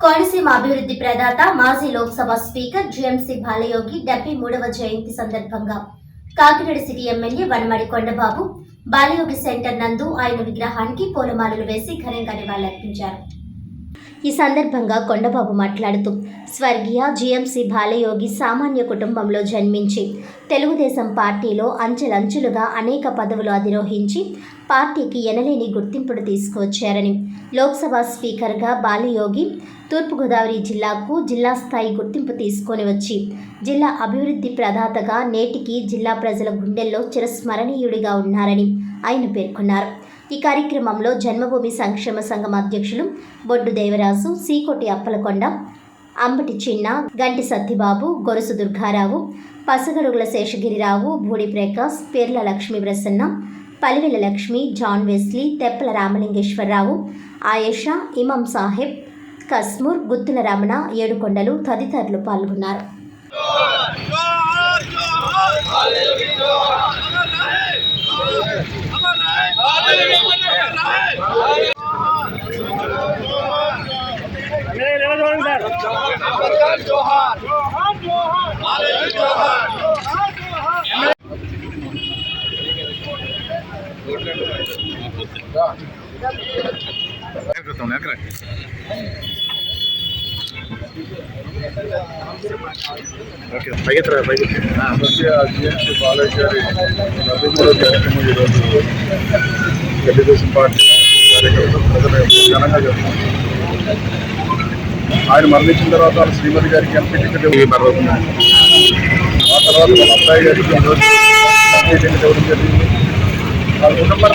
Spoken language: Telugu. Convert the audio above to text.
కోనసీమ అభివృద్ధి ప్రదాత మాజీ లోక్సభ స్పీకర్ జిఎంసీ బాలయోగి డెబ్బై మూడవ జయంతి సందర్భంగా Kakinada city MLA Vanamadi Kondababu Balayogi centre నందు ఆయన విగ్రహానికి పూలమాలలు వేసి ఘనంగా నివాళులర్పించారు. ఈ సందర్భంగా కొండబాబు మాట్లాడుతూ స్వర్గీయ జిఎంసి బాలయోగి సామాన్య కుటుంబంలో జన్మించి తెలుగుదేశం పార్టీలో అంచెలంచెలుగా అనేక పదవులు అధిరోహించి పార్టీకి ఎనలేని గుర్తింపును తీసుకువచ్చారని లోక్సభ స్పీకర్గా బాలయోగి తూర్పుగోదావరి జిల్లాకు జిల్లా స్థాయి గుర్తింపు తీసుకొని వచ్చి జిల్లా అభివృద్ధి ప్రదాతగా నేటికి జిల్లా ప్రజల గుండెల్లో చిరస్మరణీయుడిగా ఉన్నారని ఆయన పేర్కొన్నారు. ఈ కార్యక్రమంలో జన్మభూమి సంక్షేమ సంఘం అధ్యక్షులు బొడ్డు దేవరాజు సీకోటి అప్పలకొండ అంబటి చిన్న గంటి సత్తిబాబు గొరుసు దుర్గారావు పసగడుగుల శేషగిరిరావు భూడి ప్రకాష్ పేర్ల లక్ష్మీ ప్రసన్న పలివెల లక్ష్మి జాన్ వెస్లీ తెప్పల రామలింగేశ్వరరావు ఆయేషా ఇమాం సాహెబ్ కస్మూర్ గుత్తుల రమణ ఏడుకొండలు తదితరులు పాల్గొన్నారు जोहार जोहार अमर रहे अमर रहे अमर रहे जोहार जोहार जोहार जोहार Ekrem, Ekrem. ఓకే పైకి పైకి ముఖ్య జిఎంసీ బాలయ్య గారి నలభై మూడో కార్యక్రమం ఈరోజు తెలుగుదేశం పార్టీ కార్యకర్తలు ప్రజలు ఘనంగా జరుగుతుంది ఆయన మరణించిన తర్వాత వాళ్ళ శ్రీమతి గారికి ఎంపీ టికెట్ ఇవ్వబడుతుంది ఆ తర్వాత వాళ్ళ అబ్బాయి గారికి ఈరోజు ఎంపీ టికెట్ ఇవ్వడం జరిగింది নম্বর